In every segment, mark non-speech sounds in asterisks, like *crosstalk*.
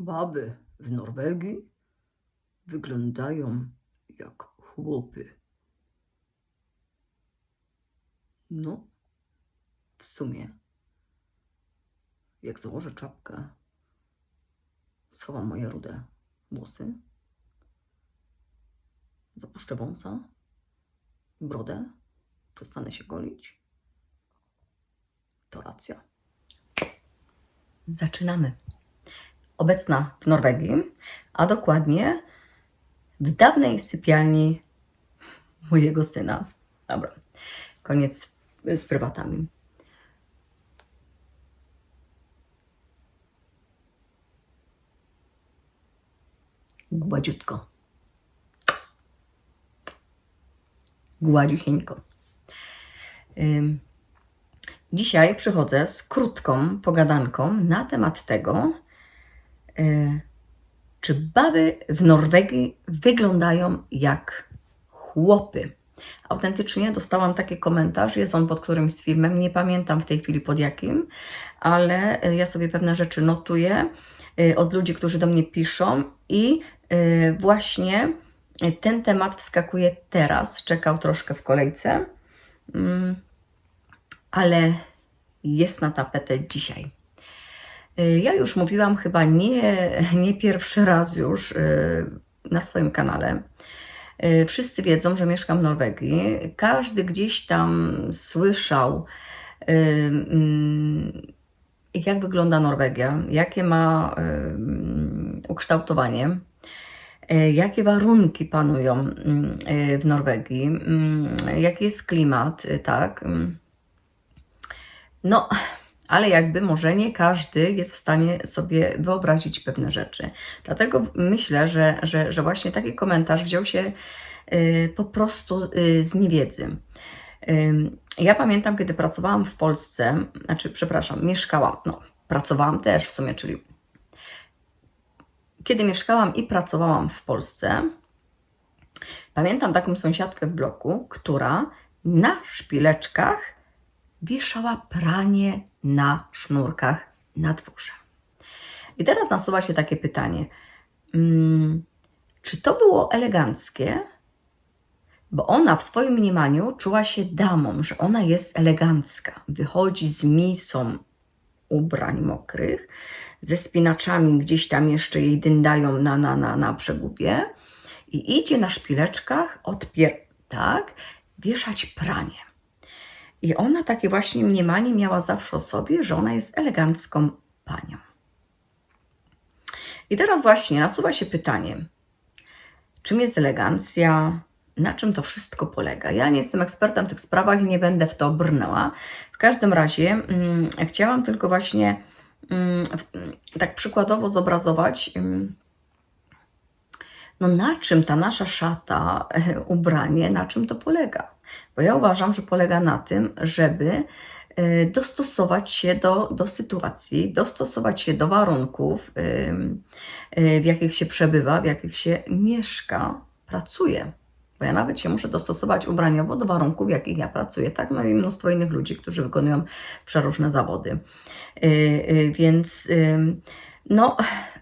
Baby w Norwegii wyglądają jak chłopy. No, w sumie, jak założę czapkę, schowam moje rude włosy, zapuszczę wąsa, brodę, przestanę się golić, to racja. Zaczynamy. Obecna w Norwegii, a dokładnie w dawnej sypialni mojego syna. Dobra, koniec z prywatami. Gładziutko. Gładziusieńko. Dzisiaj przychodzę z krótką pogadanką na temat tego, czy baby w Norwegii wyglądają jak chłopy. Autentycznie dostałam taki komentarz, jest on pod którymś filmem, nie pamiętam w tej chwili pod jakim, ale y, ja sobie pewne rzeczy notuję y, od ludzi, którzy do mnie piszą i właśnie ten temat wskakuje teraz, czekał troszkę w kolejce. Mm, ale jest na tapetę dzisiaj. Y, Ja już mówiłam chyba nie, nie pierwszy raz już y, na swoim kanale. Y, Wszyscy wiedzą, że mieszkam w Norwegii. Każdy gdzieś tam słyszał, mm, jak wygląda Norwegia, jakie ma ukształtowanie, jakie warunki panują w Norwegii, jaki jest klimat, tak. No, ale jakby może nie każdy jest w stanie sobie wyobrazić pewne rzeczy. Dlatego myślę, że, że, że właśnie taki komentarz wziął się y, po prostu y, z niewiedzy. Ja pamiętam, kiedy pracowałam w Polsce, znaczy, przepraszam, mieszkałam, no, pracowałam też w sumie, czyli kiedy mieszkałam i pracowałam w Polsce, pamiętam taką sąsiadkę w bloku, która na szpileczkach wieszała pranie na sznurkach na dworze. I teraz nasuwa się takie pytanie: mm, czy to było eleganckie? Bo ona w swoim mniemaniu czuła się damą, że ona jest elegancka. Wychodzi z misą ubrań mokrych, ze spinaczami gdzieś tam jeszcze jej dyndają na, na, na, na przegubie i idzie na szpileczkach, odpier... tak, wieszać pranie. I ona takie właśnie mniemanie miała zawsze o sobie, że ona jest elegancką panią. I teraz właśnie nasuwa się pytanie, czym jest elegancja, na czym to wszystko polega. Ja nie jestem ekspertem w tych sprawach i nie będę w to brnęła. W każdym razie mm, chciałam tylko właśnie mm, tak przykładowo zobrazować, mm, no na czym ta nasza szata, e, ubranie, na czym to polega. Bo ja uważam, że polega na tym, żeby e, dostosować się do, do sytuacji, dostosować się do warunków, e, w jakich się przebywa, w jakich się mieszka, pracuje. Bo ja nawet się muszę dostosować ubraniowo do warunków, w jakich ja pracuję. Tak, no i mnóstwo innych ludzi, którzy wykonują przeróżne zawody. Yy, Więc no,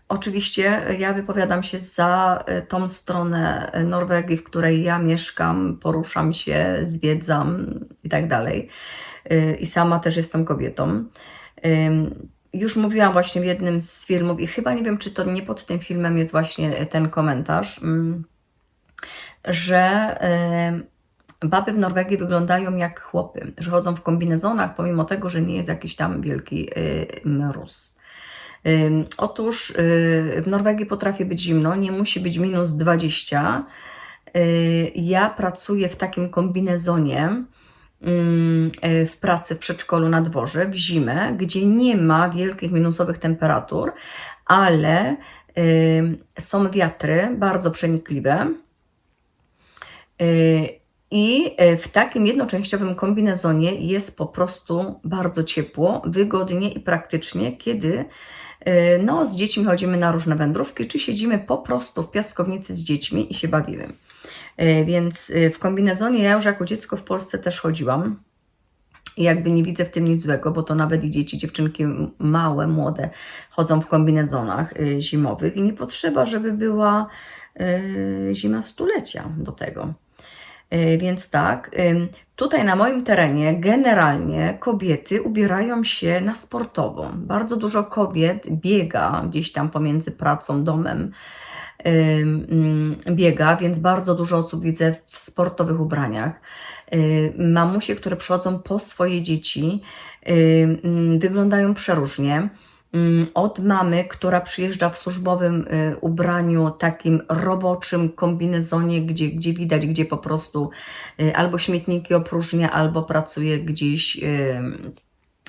oczywiście ja wypowiadam się za y, tą stronę Norwegii, w której ja mieszkam, poruszam się, zwiedzam i tak dalej. Yy, I sama też jestem kobietą. Już mówiłam właśnie w jednym z filmów i chyba nie wiem, czy to nie pod tym filmem jest właśnie ten komentarz, mm, że baby w Norwegii wyglądają jak chłopy, że chodzą w kombinezonach, pomimo tego, że nie jest jakiś tam wielki mróz. Otóż y, w Norwegii potrafi być zimno, nie musi być minus 20. Y, Ja pracuję w takim kombinezonie y, w pracy w przedszkolu na dworze w zimę, gdzie nie ma wielkich minusowych temperatur, ale są wiatry bardzo przenikliwe. I y, w takim jednoczęściowym kombinezonie jest po prostu bardzo ciepło, wygodnie i praktycznie, kiedy y, no, z dziećmi chodzimy na różne wędrówki, czy siedzimy po prostu w piaskownicy z dziećmi i się bawimy. Y, Więc w kombinezonie ja już jako dziecko w Polsce też chodziłam. I jakby nie widzę w tym nic złego, bo to nawet i dzieci, dziewczynki małe, młode chodzą w kombinezonach zimowych i nie potrzeba, żeby była zima stulecia do tego. Y, Więc tak, tutaj na moim terenie generalnie kobiety ubierają się na sportowo. Bardzo dużo kobiet biega gdzieś tam pomiędzy pracą, domem, ym, biega, więc bardzo dużo osób widzę w sportowych ubraniach. Y, Mamusie, które przychodzą po swoje dzieci, ym, wyglądają przeróżnie. Ym, Od mamy, która przyjeżdża w służbowym y, ubraniu, takim roboczym kombinezonie, gdzie, gdzie widać, gdzie po prostu y, albo śmietniki opróżnia, albo pracuje gdzieś y,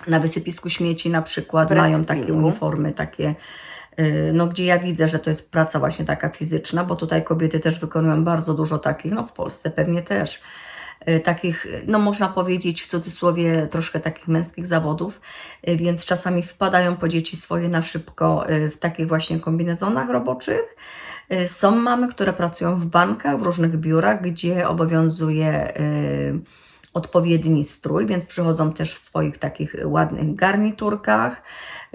na wysypisku śmieci na przykład, mają takie uniformy, takie no, gdzie ja widzę, że to jest praca właśnie taka fizyczna, bo tutaj kobiety też wykonują bardzo dużo takich, no w Polsce pewnie też, takich, no można powiedzieć w cudzysłowie, troszkę takich męskich zawodów, y, więc czasami wpadają po dzieci swoje na szybko y, w takich właśnie kombinezonach roboczych. Y, Są mamy, które pracują w bankach, w różnych biurach, gdzie obowiązuje y, odpowiedni strój, więc przychodzą też w swoich takich ładnych garniturkach,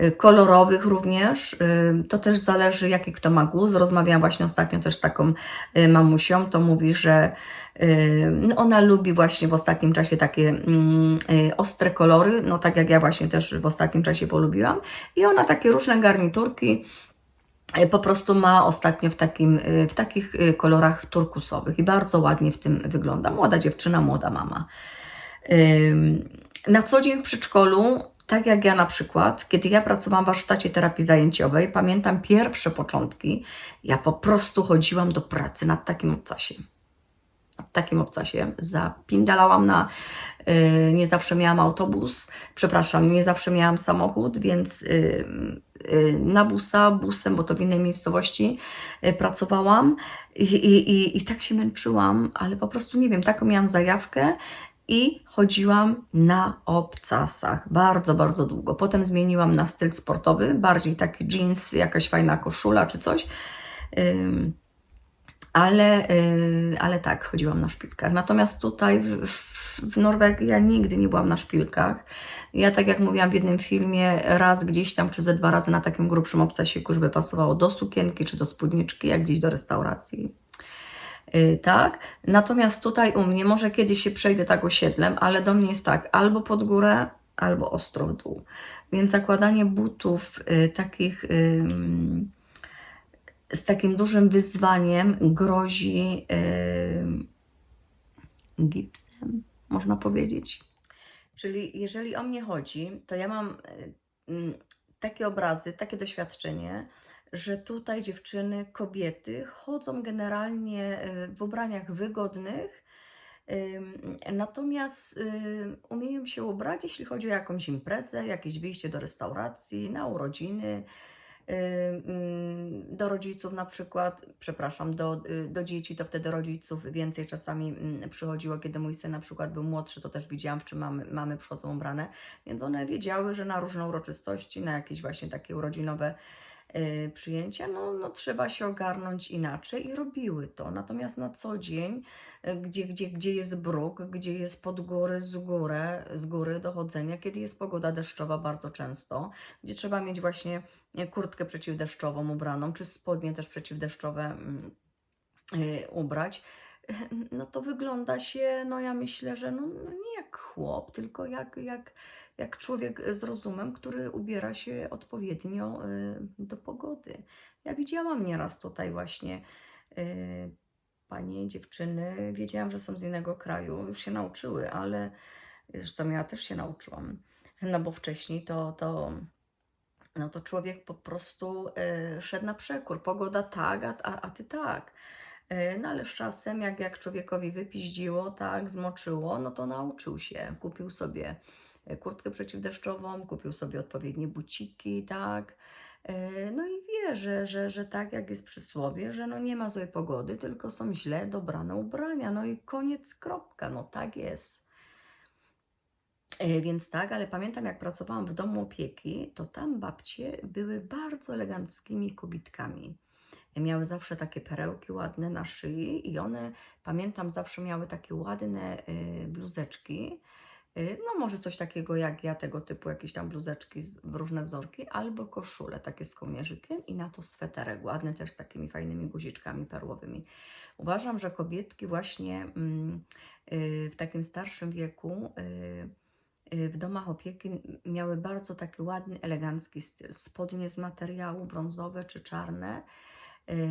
y, kolorowych również. Y, To też zależy, jaki kto ma gust. Rozmawiałam właśnie ostatnio też z taką y, mamusią, to mówi, że no ona lubi właśnie w ostatnim czasie takie mm, ostre kolory, no tak jak ja właśnie też w ostatnim czasie polubiłam. I ona takie różne garniturki po prostu ma ostatnio w, takim, y, w takich y, kolorach turkusowych i bardzo ładnie w tym wygląda. Młoda dziewczyna, młoda mama. Na co dzień w przedszkolu, tak jak ja na przykład, kiedy ja pracowałam w warsztacie terapii zajęciowej, pamiętam pierwsze początki, ja po prostu chodziłam do pracy nad takim obcasiem. Nad takim obcasie. Zapindalałam na, y, nie zawsze miałam autobus, przepraszam, nie zawsze miałam samochód, więc y, y, na busa, busem, bo to w innej miejscowości pracowałam i, i, i, i tak się męczyłam, ale po prostu nie wiem, taką miałam zajawkę i chodziłam na obcasach bardzo, bardzo długo. Potem zmieniłam na styl sportowy, bardziej taki jeans, jakaś fajna koszula czy coś. Ym, ale, y, ale tak, chodziłam na szpilkach. Natomiast tutaj w, w, Norwegii ja nigdy nie byłam na szpilkach. Ja, tak jak mówiłam w jednym filmie, raz gdzieś tam, czy ze dwa razy na takim grubszym obcasiku, żeby pasowało do sukienki, czy do spódniczki, jak gdzieś do restauracji. Y, Tak, natomiast tutaj u mnie, może kiedyś się przejdę tak osiedlem, ale do mnie jest tak, albo pod górę, albo ostro w dół. Więc zakładanie butów y, takich ym, z takim dużym wyzwaniem grozi ym, gipsem, można powiedzieć. Czyli jeżeli o mnie chodzi, to ja mam y, mm, takie obrazy, takie doświadczenie, że tutaj dziewczyny, kobiety chodzą generalnie y, w ubraniach wygodnych, ym, natomiast umieją się ubrać, jeśli chodzi o jakąś imprezę, jakieś wyjście do restauracji, na urodziny, do rodziców na przykład, przepraszam, do, y, do dzieci, to wtedy rodziców więcej czasami mm, przychodziło, kiedy mój syn na przykład był młodszy, to też widziałam, w czym mamy, mamy przychodzą ubrane, więc one wiedziały, że na różne uroczystości, na jakieś właśnie takie urodzinowe y, przyjęcia, no, no trzeba się ogarnąć inaczej i robiły to. Natomiast na co dzień, y, gdzie, gdzie, gdzie jest bruk, gdzie jest pod góry, z góry, z góry dochodzenia, kiedy jest pogoda deszczowa bardzo często, gdzie trzeba mieć właśnie y, kurtkę przeciwdeszczową ubraną, czy spodnie też przeciwdeszczowe mm, y, ubrać, *laughs* no to wygląda się, no ja myślę, że no, no nie jak chłop, tylko jak, jak, jak człowiek z rozumem, który ubiera się odpowiednio y, do pogody. Ja widziałam nieraz tutaj właśnie y, panie, dziewczyny, wiedziałam, że są z innego kraju, już się nauczyły, ale zresztą ja też się nauczyłam, no bo wcześniej to, to no to człowiek po prostu y, szedł na przekór. Pogoda tak, a, a, a ty tak. Y, No ale z czasem, jak, jak człowiekowi wypiździło, tak, zmoczyło, no to nauczył się. Kupił sobie y, kurtkę przeciwdeszczową, kupił sobie odpowiednie buciki, tak. Y, No i wie, że, że, że tak jak jest przysłowie, że no nie ma złej pogody, tylko są źle dobrane ubrania. No i koniec, kropka, no tak jest. E, Więc tak, ale pamiętam jak pracowałam w domu opieki, to tam babcie były bardzo eleganckimi kobitkami. Miały zawsze takie perełki ładne na szyi i one, pamiętam, zawsze miały takie ładne y, bluzeczki Y, No może coś takiego jak ja, tego typu jakieś tam bluzeczki, różne wzorki, albo koszule takie z kołnierzykiem i na to sweterek ładny też z takimi fajnymi guziczkami perłowymi. Uważam, że kobietki właśnie mm, y, w takim starszym wieku w domach opieki miały bardzo taki ładny, elegancki styl. Spodnie z materiału brązowe czy czarne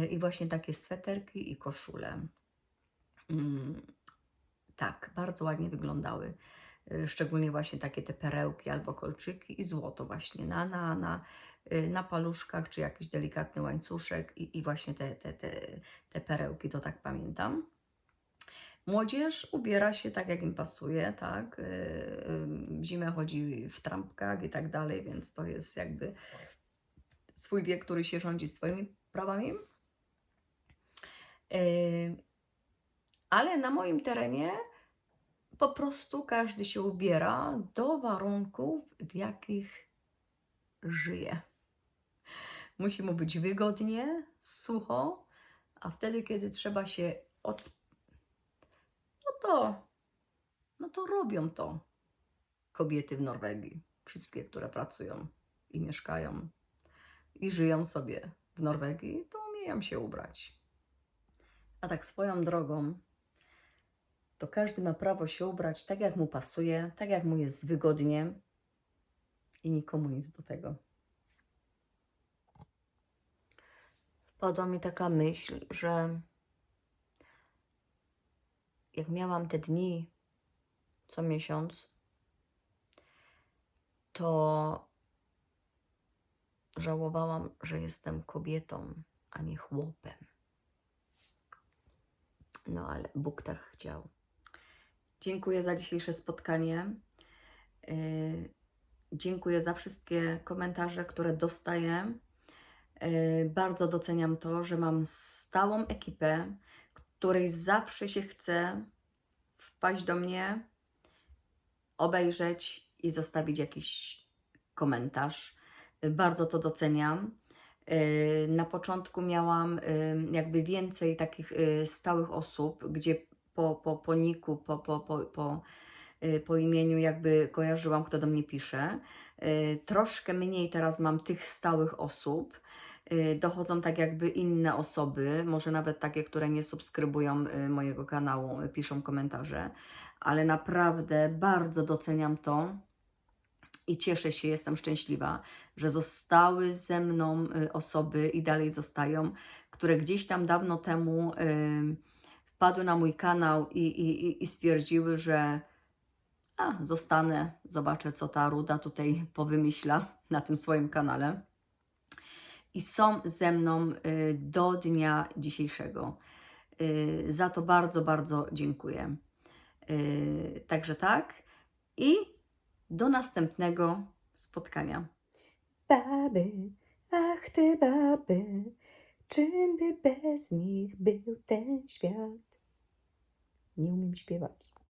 i właśnie takie sweterki i koszule. Mm, tak, bardzo ładnie wyglądały. Y, Szczególnie właśnie takie te perełki albo kolczyki i złoto właśnie na, na, na, y, na paluszkach, czy jakiś delikatny łańcuszek i, i właśnie te, te, te, te perełki, to tak pamiętam. Młodzież ubiera się tak, jak im pasuje, tak. y, y, W zimę chodzi w trampkach i tak dalej, więc to jest jakby swój wiek, który się rządzi swoimi prawami. Y, Ale na moim terenie po prostu każdy się ubiera do warunków, w jakich żyje. Musi mu być wygodnie, sucho, a wtedy, kiedy trzeba się od... No to, no to robią to kobiety w Norwegii. Wszystkie, które pracują i mieszkają i żyją sobie w Norwegii, to umieją się ubrać. A tak swoją drogą, to każdy ma prawo się ubrać tak, jak mu pasuje, tak, jak mu jest wygodnie i nikomu nic do tego. Wpadła mi taka myśl, że jak miałam te dni co miesiąc, to żałowałam, że jestem kobietą, a nie chłopem. No ale Bóg tak chciał. Dziękuję za dzisiejsze spotkanie. Yy, Dziękuję za wszystkie komentarze, które dostaję. Yy, Bardzo doceniam to, że mam stałą ekipę, której zawsze się chce wpaść do mnie, obejrzeć i zostawić jakiś komentarz. Bardzo to doceniam. Yy, Na początku miałam yy, jakby więcej takich yy, stałych osób, gdzie po, po, po niku, po, po, po, po, po imieniu jakby kojarzyłam, kto do mnie pisze. Troszkę mniej teraz mam tych stałych osób. Dochodzą tak jakby inne osoby, może nawet takie, które nie subskrybują mojego kanału, piszą komentarze, ale naprawdę bardzo doceniam to i cieszę się, jestem szczęśliwa, że zostały ze mną y, osoby i dalej zostają, które gdzieś tam dawno temu wpadły na mój kanał i, i, i- stwierdziły, że a, zostanę, zobaczę, co ta Ruda tutaj powymyśla na tym swoim kanale. I są ze mną y, do dnia dzisiejszego. Y, Za to bardzo, bardzo dziękuję. Także tak. I do następnego spotkania. Baby, ach te baby, czym by bez nich był ten świat? Nie umiem śpiewać.